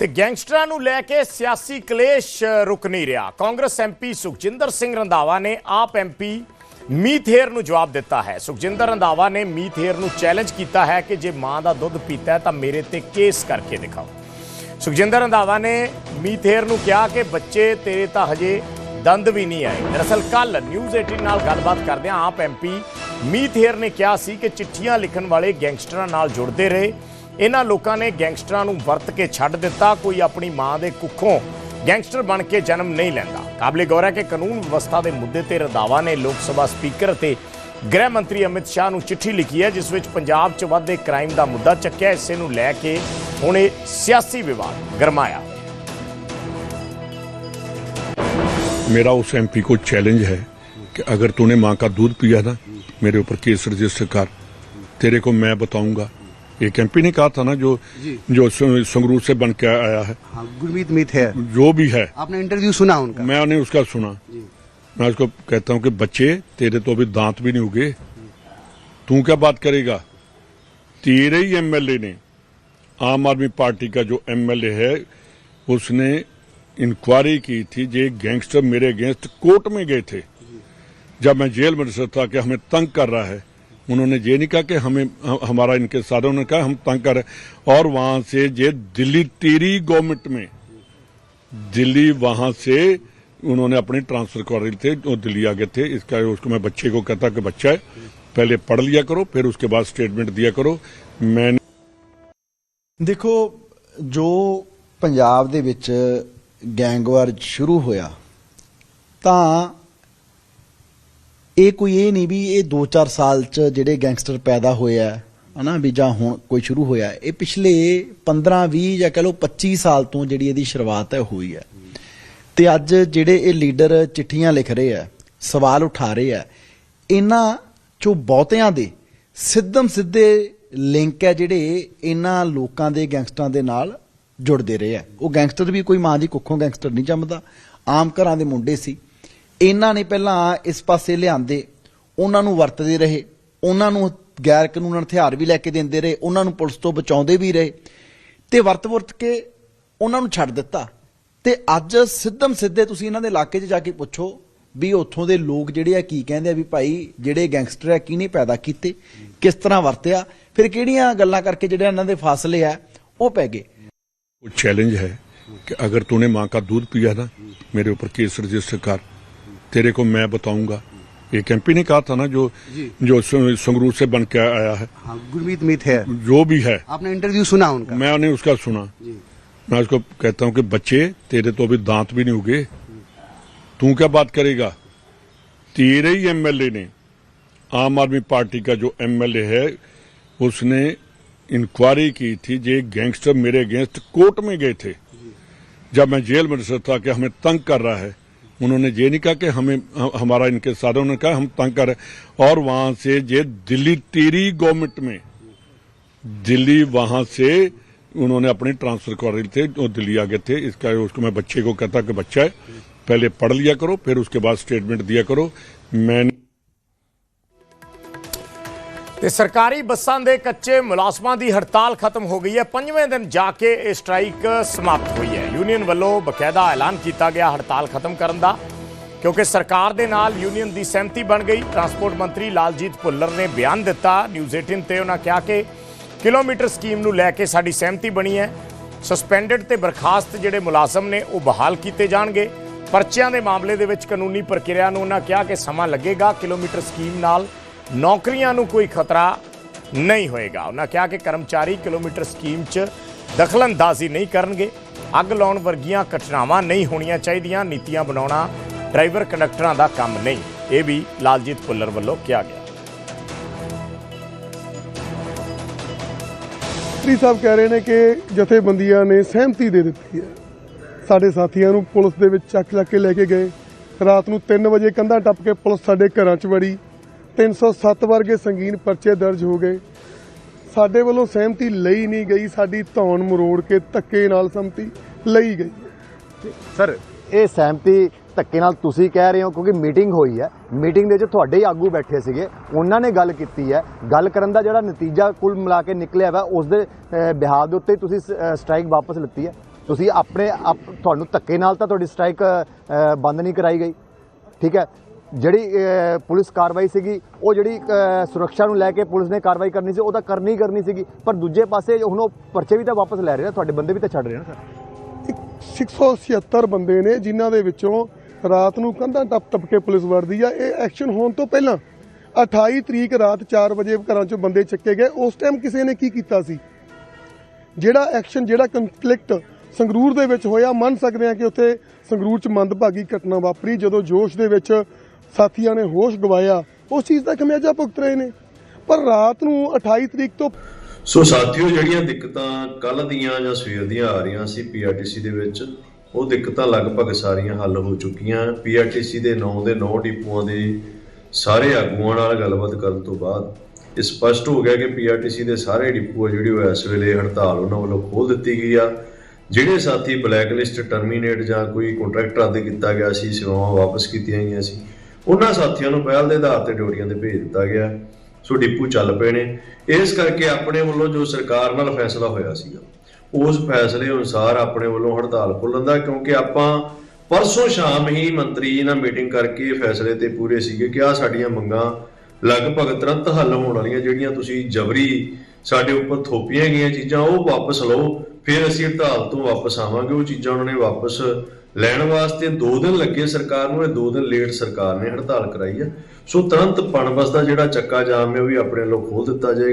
ਤੇ ਗੈਂਗਸਟਰਾਂ ਨੂੰ ਲੈ ਕੇ ਸਿਆਸੀ ਕਲੇਸ਼ ਰੁਕ ਨਹੀਂ ਰਿਹਾ। ਕਾਂਗਰਸ ਐਮਪੀ ਸੁਖਜਿੰਦਰ ਸਿੰਘ ਰੰਧਾਵਾ ਨੇ ਆਪ ਐਮਪੀ ਮੀਥੇਰ ਨੂੰ ਜਵਾਬ ਦਿੱਤਾ ਹੈ। ਸੁਖਜਿੰਦਰ ਰੰਧਾਵਾ ਨੇ ਮੀਥੇਰ ਨੂੰ ਚੈਲੰਜ ਕੀਤਾ ਹੈ ਕਿ ਜੇ ਮਾਂ ਦਾ ਦੁੱਧ ਪੀਤਾ ਹੈ ਤਾਂ ਮੇਰੇ ਤੇ ਕੇਸ ਕਰਕੇ ਦਿਖਾਓ। ਸੁਖਜਿੰਦਰ ਰੰਧਾਵਾ ਨੇ ਮੀਥੇਰ ਨੂੰ ਕਿਹਾ ਕਿ ਬੱਚੇ ਤੇਰੇ ਤਾਂ ਹਜੇ ਦੰਦ ਵੀ ਨਹੀਂ ਆਏ। ਦਰਅਸਲ ਕੱਲ ਨਿਊਜ਼ 18 ਨਾਲ ਗੱਲਬਾਤ ਕਰਦਿਆਂ ਆਪ ਐਮਪੀ ਮੀਥੇਰ ਨੇ ਕਿਹਾ ਸੀ ਕਿ ਚਿੱਠੀਆਂ ਲਿਖਣ ਵਾਲੇ ਗੈਂਗਸਟਰਾਂ ਨਾਲ ਜੁੜਦੇ ਰਹੇ। ਇਹਨਾਂ ਲੋਕਾਂ ਨੇ ਗੈਂਗਸਟਰਾਂ ਨੂੰ ਵਰਤ ਕੇ ਛੱਡ ਦਿੱਤਾ ਕੋਈ ਆਪਣੀ ਮਾਂ ਦੇ ਕੁੱਖੋਂ ਗੈਂਗਸਟਰ ਬਣ ਕੇ ਜਨਮ ਨਹੀਂ ਲੈਂਦਾ ਕਾਬਲੇ ਗੌਰ ਹੈ ਕਿ ਕਾਨੂੰਨ ਵਿਵਸਥਾ ਦੇ ਮੁੱਦੇ ਤੇ ਰੰਧਾਵਾ ਨੇ ਲੋਕ ਸਭਾ ਸਪੀਕਰ ਅਤੇ ਗ੍ਰਹਿ ਮੰਤਰੀ ਅਮਿਤ ਸ਼ਾਹ ਨੂੰ ਚਿੱਠੀ ਲਿਖੀ ਹੈ ਜਿਸ ਵਿੱਚ ਪੰਜਾਬ 'ਚ ਵੱਧਦੇ ਕ੍ਰਾਈਮ ਦਾ ਮੁੱਦਾ ਚੱਕਿਆ ਇਸੇ ਨੂੰ ਲੈ ਕੇ ਹੁਣ ਇਹ ਸਿਆਸੀ ਵਿਵਾਦ ਗਰਮਾਇਆ मेरा उस एमपी को चैलेंज है कि अगर तूने माँ का दूध पिया ना मेरे ऊपर केस रजिस्टर कर तेरे को मैं बताऊंगा एक एमपी ने कहा था ना जो जो। संगरूर से बन के आया है। हाँ गुरमीत मीत है। जो भी है। आपने इंटरव्यू सुना उनका? मैंने उसका सुना। मैं उसको कहता हूँ कि बच्चे तेरे तो अभी दांत भी नहीं उगे। तू क्या बात करेगा? तेरे ही एमएलए ने आम आदमी पार्टी का जो एमएलए है उसने इंक्वायरी की थी जे गैंगस्टर मेरे अगेंस्ट कोर्ट में गए थे। जब मैं जेल में था कि हमें तंग कर रहा है उन्होंने ये नहीं कहा कि हमें ह- हमारा इनके साथ उन्होंने कहा हम तंग कर रहे हैं। और वहां से ये दिल्ली तेरी गवर्नमेंट में दिल्ली वहां से उन्होंने अपनी ट्रांसफर कर रहे थे वो दिल्ली आ गए थे इसका उसको मैं बच्चे को कहता कि बच्चा है पहले पढ़ लिया करो फिर उसके बाद स्टेटमेंट दिया करो मैंने ਦੇਖੋ ਜੋ ਪੰਜਾਬ ਦੇ ਵਿੱਚ ਗੈਂਗਵਾਰ ਸ਼ੁਰੂ ਹੋਇਆ ਤਾਂ ਇਹ ਕੋਈ ਇਹ ਨਹੀਂ ਵੀ ਇਹ 2-4 ਸਾਲ ਚ ਜਿਹੜੇ ਗੈਂਗਸਟਰ ਪੈਦਾ ਹੋਏ ਆ, ਹਨਾ, ਵੀ ਜਾਂ ਹੁਣ ਕੋਈ ਸ਼ੁਰੂ ਹੋਇਆ, ਇਹ ਪਿਛਲੇ 15-20 ਜਾਂ ਕਹ ਲਓ 25 ਸਾਲ ਤੋਂ ਜਿਹੜੀ ਇਹਦੀ ਸ਼ੁਰੂਆਤ ਹੈ, ਹੋਈ ਹੈ। ਤੇ ਅੱਜ ਜਿਹੜੇ ਇਹ ਲੀਡਰ ਚਿੱਠੀਆਂ ਲਿਖ ਰਹੇ ਆ, ਸਵਾਲ ਉਠਾ ਰਹੇ ਆ, ਇਹਨਾਂ ਚੋਂ ਬਹੁਤਿਆਂ ਦੇ ਸਿੱਧਮ ਸਿੱਧੇ ਲਿੰਕ ਹੈ ਜਿਹੜੇ ਇਹਨਾਂ ਲੋਕਾਂ ਦੇ ਗੈਂਗਸਟਰਾਂ ਦੇ ਨਾਲ ਜੁੜਦੇ ਰਹੇ ਆ। ਉਹ ਗੈਂਗਸਟਰ ਵੀ ਕੋਈ ਮਾਂ ਦੀ ਕੁੱਖੋਂ ਗੈਂਗਸਟਰ ਨਹੀਂ ਜੰਮਦਾ, ਆਮ ਘਰਾਂ ਦੇ ਮੁੰਡੇ ਸੀ। ਇਹਨਾਂ ਨੇ ਪਹਿਲਾਂ ਇਸ ਪਾਸੇ ਲਿਆਂਦੇ, ਉਹਨਾਂ ਨੂੰ ਵਰਤਦੇ ਰਹੇ, ਉਹਨਾਂ ਨੂੰ ਗੈਰ ਕਾਨੂੰਨ ਹਥਿਆਰ ਵੀ ਲੈ ਕੇ ਦਿੰਦੇ ਰਹੇ, ਉਹਨਾਂ ਨੂੰ ਪੁਲਿਸ ਤੋਂ ਬਚਾਉਂਦੇ ਵੀ ਰਹੇ ਤੇ ਵਰਤ-ਵਰਤ ਕੇ ਉਹਨਾਂ ਨੂੰ ਛੱਡ ਦਿੱਤਾ। ਤੇ ਅੱਜ ਸਿੱਧਮ ਸਿੱਧੇ ਤੁਸੀਂ ਇਹਨਾਂ ਦੇ ਇਲਾਕੇ 'ਚ ਜਾ ਕੇ ਪੁੱਛੋ ਵੀ ਉੱਥੋਂ ਦੇ ਲੋਕ ਜਿਹੜੇ ਆ ਕੀ ਕਹਿੰਦੇ ਆ ਵੀ ਭਾਈ ਜਿਹੜੇ ਗੈਂਗਸਟਰ ਆ ਕਿਹਨੇ ਪੈਦਾ ਕੀਤੇ, ਕਿਸ ਤਰ੍ਹਾਂ ਵਰਤਿਆ, ਫਿਰ ਕਿਹੜੀਆਂ ਗੱਲਾਂ ਕਰਕੇ ਜਿਹੜੇ ਇਹਨਾਂ ਦੇ ਫਾਸਲੇ ਆ, ਉਹ ਪੈ ਗਏ। ਉਹ ਚੈਲੰਜ ਹੈ ਕਿ ਅਗਰ ਤੂਨੇ ਮਾਂ ਦਾ ਦੁੱਧ ਪੀਆ ਨਾ, ਮੇਰੇ ਉੱਪਰ ਕੇਸ ਰਜਿਸਟਰ ਕਰ। तेरे को मैं बताऊँगा। एक एमपी ने कहा था ना जो जो। संगरूर से बन के आया है। हाँ गुरमीत मीत है। जो भी है। आपने इंटरव्यू सुना उनका? मैंने उसका सुना। मैं उसको कहता हूँ कि बच्चे तेरे तो अभी दांत भी नहीं उगे तू क्या बात करेगा? तेरे ही एमएलए ने आम आदमी पार्टी का जो एमएलए है उसने इंक्वायरी की थी जे गैंगस्टर मेरे अगेंस्ट कोर्ट में गए थे। जब मैं जेल में था कि हमें तंग कर रहा है उन्होंने ये नहीं कहा कि हमें, हमारा इनके साथ उन्होंने कहा, हम तंग कर और वहाँ से ये दिल्ली तेरी गवर्नमेंट में, दिल्ली वहाँ से उन्होंने अपनी ट्रांसफ़र कर रहे थे, जो दिल्ली आ गए थे। इसका उसको मैं बच्चे को कहता कि बच्चा है, पहले पढ़ लिया करो, फिर उसके बाद स्टेटमेंट दिया करो। मैंने ਤੇ ਸਰਕਾਰੀ ਬੱਸਾਂ ਦੇ ਕੱਚੇ ਮੁਲਾਜ਼ਮਾਂ ਦੀ ਹੜਤਾਲ ਖਤਮ ਹੋ ਗਈ ਹੈ। ਪੰਜਵੇਂ ਦਿਨ ਜਾ ਕੇ ਇਹ ਸਟ੍ਰਾਈਕ ਸਮਾਪਤ ਹੋਈ ਹੈ। ਯੂਨੀਅਨ ਵੱਲੋਂ ਬਕਾਇਦਾ ਐਲਾਨ ਕੀਤਾ ਗਿਆ ਹੜਤਾਲ ਖਤਮ ਕਰਨ ਦਾ, ਕਿਉਂਕਿ ਸਰਕਾਰ ਦੇ ਨਾਲ ਯੂਨੀਅਨ ਦੀ ਸਹਿਮਤੀ ਬਣ ਗਈ। ਟਰਾਂਸਪੋਰਟ ਮੰਤਰੀ ਲਾਲਜੀਤ ਭੁੱਲਰ ਨੇ ਬਿਆਨ ਦਿੱਤਾ ਨਿਊਜ਼ 18 ਤੇ। ਉਹਨਾਂ ਕਿਹਾ ਕਿ ਕਿਲੋਮੀਟਰ ਸਕੀਮ ਨੂੰ ਲੈ ਕੇ ਸਾਡੀ ਸਹਿਮਤੀ ਬਣੀ ਹੈ। ਸਸਪੈਂਡਡ ਤੇ ਬਰਖਾਸਤ ਜਿਹੜੇ ਮੁਲਾਜ਼ਮ ਨੇ, ਉਹ ਬਹਾਲ ਕੀਤੇ ਜਾਣਗੇ। ਪਰਚਿਆਂ ਦੇ ਮਾਮਲੇ ਦੇ ਵਿੱਚ ਕਾਨੂੰਨੀ ਪ੍ਰਕਿਰਿਆ ਨੂੰ ਉਹਨਾਂ ਕਿਹਾ ਕਿ ਸਮਾਂ ਲੱਗੇਗਾ। ਕਿਲੋਮੀਟਰ ਸਕੀਮ ਨਾਲ ਨੌਕਰੀਆਂ ਨੂੰ ਕੋਈ ਖਤਰਾ ਨਹੀਂ ਹੋਏਗਾ। ਉਹਨਾਂ ਕਿਹਾ ਕਿ ਕਰਮਚਾਰੀ ਕਿਲੋਮੀਟਰ ਸਕੀਮ 'ਚ ਦਖਲਅੰਦਾਜ਼ੀ ਨਹੀਂ ਕਰਨਗੇ। ਅੱਗ ਲਾਉਣ ਵਰਗੀਆਂ ਘਟਨਾਵਾਂ ਨਹੀਂ ਹੋਣੀਆਂ ਚਾਹੀਦੀਆਂ। ਨੀਤੀਆਂ ਬਣਾਉਣਾ ਡਰਾਈਵਰ ਕੰਡਕਟਰਾਂ ਦਾ ਕੰਮ ਨਹੀਂ, ਇਹ ਵੀ ਲਾਲਜੀਤ ਭੁੱਲਰ ਵੱਲੋਂ ਕਿਹਾ ਗਿਆ। ਮੰਤਰੀ ਸਾਹਿਬ ਕਹਿ ਰਹੇ ਨੇ ਕਿ ਜਥੇਬੰਦੀਆਂ ਨੇ ਸਹਿਮਤੀ ਦੇ ਦਿੱਤੀ ਹੈ। ਸਾਡੇ ਸਾਥੀਆਂ ਨੂੰ ਪੁਲਿਸ ਦੇ ਵਿੱਚ ਚੱਕ ਚੱਕ ਕੇ ਲੈ ਕੇ ਗਏ। ਰਾਤ ਨੂੰ 3 ਵਜੇ ਕੰਧਾਂ ਟੱਪ ਕੇ ਪੁਲਿਸ ਸਾਡੇ ਘਰਾਂ 'ਚ ਵੜੀ। 307 ਵਰਗੇ ਸੰਗੀਨ ਪਰਚੇ ਦਰਜ ਹੋ ਗਏ। ਸਾਡੇ ਵੱਲੋਂ ਸਹਿਮਤੀ ਲਈ ਨਹੀਂ ਗਈ, ਸਾਡੀ ਧੌਣ ਮਰੋੜ ਕੇ ਧੱਕੇ ਨਾਲ ਸਹਿਮਤੀ ਲਈ ਗਈ। ਸਰ, ਇਹ ਸਹਿਮਤੀ ਧੱਕੇ ਨਾਲ ਤੁਸੀਂ ਕਹਿ ਰਹੇ ਹੋ ਕਿਉਂਕਿ ਮੀਟਿੰਗ ਹੋਈ ਹੈ। ਮੀਟਿੰਗ ਦੇ ਵਿੱਚ ਤੁਹਾਡੇ ਹੀ ਆਗੂ ਬੈਠੇ ਸੀਗੇ, ਉਹਨਾਂ ਨੇ ਗੱਲ ਕੀਤੀ ਹੈ। ਗੱਲ ਕਰਨ ਦਾ ਜਿਹੜਾ ਨਤੀਜਾ ਕੁੱਲ ਮਿਲਾ ਕੇ ਨਿਕਲਿਆ ਵਾ, ਉਸ ਦੇ ਬਿਹਾਰ ਦੇ ਉੱਤੇ ਹੀ ਤੁਸੀਂ ਸਟ੍ਰਾਈਕ ਵਾਪਸ ਲਿੱਤੀ ਹੈ। ਤੁਸੀਂ ਆਪਣੇ ਆਪ- ਤੁਹਾਨੂੰ ਧੱਕੇ ਨਾਲ ਤਾਂ ਤੁਹਾਡੀ ਸਟ੍ਰਾਈਕ ਬੰਦ ਨਹੀਂ ਕਰਾਈ ਗਈ। ਠੀਕ ਹੈ? ਜਿਹੜੀ ਪੁਲਿਸ ਕਾਰਵਾਈ ਸੀਗੀ, ਉਹ ਜਿਹੜੀ ਸੁਰੱਖਿਆ ਨੂੰ ਲੈ ਕੇ ਪੁਲਿਸ ਨੇ ਕਾਰਵਾਈ ਕਰਨੀ ਸੀ, ਉਹ ਤਾਂ ਕਰਨੀ ਕਰਨੀ ਸੀਗੀ। ਪਰ ਦੂਜੇ ਪਾਸੇ ਹੁਣ ਉਹ ਪਰਚੇ ਵੀ ਤਾਂ ਵਾਪਸ ਲੈ ਰਹੇ ਨੇ, ਤੁਹਾਡੇ ਬੰਦੇ ਵੀ ਤਾਂ ਛੱਡ ਰਹੇ ਨੇ ਸਰ। 676 ਬੰਦੇ ਨੇ, ਜਿਨ੍ਹਾਂ ਦੇ ਵਿੱਚੋਂ ਰਾਤ ਨੂੰ ਕੰਧਾਂ ਟੱਪ ਟੱਪ ਕੇ ਪੁਲਿਸ ਵੜਦੀ ਆ। ਇਹ ਐਕਸ਼ਨ ਹੋਣ ਤੋਂ ਪਹਿਲਾਂ 28 ਤਰੀਕ ਰਾਤ 4 ਵਜੇ ਘਰਾਂ ਚੋਂ ਬੰਦੇ ਚੱਕੇ ਗਏ। ਉਸ ਟਾਈਮ ਕਿਸੇ ਨੇ ਕੀ ਕੀਤਾ ਸੀ? ਜਿਹੜਾ ਐਕਸ਼ਨ, ਜਿਹੜਾ ਕੰਫਲਿਕਟ ਸੰਗਰੂਰ ਦੇ ਵਿੱਚ ਹੋਇਆ, ਮੰਨ ਸਕਦੇ ਆ ਕਿ ਉੱਥੇ ਸੰਗਰੂਰ ਚ ਮੰਦਭਾਗੀ ਘਟਨਾ ਵਾਪਰੀ, ਜਦੋਂ ਜੋਸ਼ ਦੇ ਵਿੱਚ ਸਾਥੀਆਂ ਨੇ ਹੋਸ਼ ਗਵਾਇਆ। ਉਸ ਚੀਜ਼ ਦਾ ਖਮਿਆਜਾ ਭੁਗਤ ਰਹੇ ਨੇ। ਪਰ ਰਾਤ ਨੂੰ 28 ਤਰੀਕ ਤੋਂ ਸੋ ਸਾਥੀਓ, ਜਿਹੜੀਆਂ ਦਿੱਕਤਾਂ ਕੱਲ ਦੀਆਂ ਜਾਂ ਸਵੇਰ ਦੀਆਂ ਆ ਰਹੀਆਂ ਸੀ ਪੀਆਰਟੀਸੀ ਦੇ ਵਿੱਚ, ਉਹ ਦਿੱਕਤਾਂ ਲਗਭਗ ਸਾਰੀਆਂ ਹੱਲ ਹੋ ਚੁੱਕੀਆਂ। ਪੀਆਰਟੀਸੀ ਦੇ 9 ਦੇ 9 ਡਿਪੂਆਂ ਦੇ ਸਾਰੇ ਆਗੂਆਂ ਨਾਲ ਗੱਲਬਾਤ ਕਰਨ ਤੋਂ ਬਾਅਦ, ਇਹ ਸਪਸ਼ਟ ਹੋ ਗਿਆ ਕਿ ਪੀਆਰਟੀਸੀ ਦੇ ਸਾਰੇ ਡਿਪੂ ਆ ਜਿਹੜੀ ਉਹ ਇਸ ਵੇਲੇ ਹੜਤਾਲ ਉਹਨਾਂ ਵੱਲੋਂ ਖੋਲ ਦਿੱਤੀ ਗਈ ਆ। ਜਿਹੜੇ ਸਾਥੀ ਬਲੈਕ ਲਿਸਟ ਟਰਮੀਨੇਟ ਜਾਂ ਕੋਈ ਕੰਟਰੈਕਟ ਰੱਦ ਕੀਤਾ ਗਿਆ ਸੀ, ਸੇਵਾਵਾਂ ਵਾਪਸ ਕੀਤੀਆਂ ਗਈਆਂ ਸੀ ਉਹਨਾਂ ਸਾਥੀਆਂ ਨੂੰ ਪਹਿਲ ਦੇ ਆਧਾਰ ਤੇ ਡਿਊਟੀਆਂ ਤੇ ਭੇਜ ਦਿੱਤਾ ਗਿਆ। ਸੋ ਡਿਪੂ ਚੱਲ ਪਏ ਨੇ ਇਸ ਕਰਕੇ ਆਪਣੇ ਵੱਲੋਂ ਜੋ ਸਰਕਾਰ ਨਾਲ ਫੈਸਲਾ ਹੋਇਆ ਸੀਗਾ, ਉਸ ਫੈਸਲੇ ਅਨੁਸਾਰ ਆਪਣੇ ਵੱਲੋਂ ਹੜਤਾਲ ਖੋਲ੍ਹਣ ਦਾ, ਕਿਉਂਕਿ ਆਪਾਂ ਪਰਸੋਂ ਸ਼ਾਮ ਹੀ ਮੰਤਰੀ ਜੀ ਨਾਲ ਮੀਟਿੰਗ ਕਰਕੇ ਫੈਸਲੇ ਤੇ ਪੂਰੇ ਸੀਗੇ ਕਿ ਆ ਸਾਡੀਆਂ ਮੰਗਾਂ ਲਗਭਗ ਤੁਰੰਤ ਹੱਲ ਹੋਣ ਵਾਲੀਆਂ, ਜਿਹੜੀਆਂ ਤੁਸੀਂ ਜਬਰੀ ਸਾਡੇ ਉੱਪਰ ਥੋਪੀਆਂ ਗਈਆਂ ਚੀਜ਼ਾਂ, ਉਹ ਵਾਪਸ ਲਓ, ਫਿਰ ਅਸੀਂ ਹੜਤਾਲ ਤੋਂ ਵਾਪਸ ਆਵਾਂਗੇ, ਉਹ ਚੀਜ਼ਾਂ ਉਹਨਾਂ ਨੇ ਵਾਪਸ ਲੈਣ ਵਾਸਤੇ 2 ਦਿਨ ਲੱਗੇ ਸਰਕਾਰ ਨੂੰ, ਇਹ 2 ਦਿਨ ਲੇਟ ਸਰਕਾਰ ਨੇ ਹੜਤਾਲ ਕਰਾਈ ਆ। ਸੋ ਤੁਰੰਤ ਪਣਬਸ ਦਾ ਜਿਹੜਾ ਚੱਕਾ ਜਾਮ ਹੈ, ਉਹ ਵੀ ਆਪਣੇ ਵੱਲੋਂ ਖੋਲ ਦਿੱਤਾ ਜਾਏ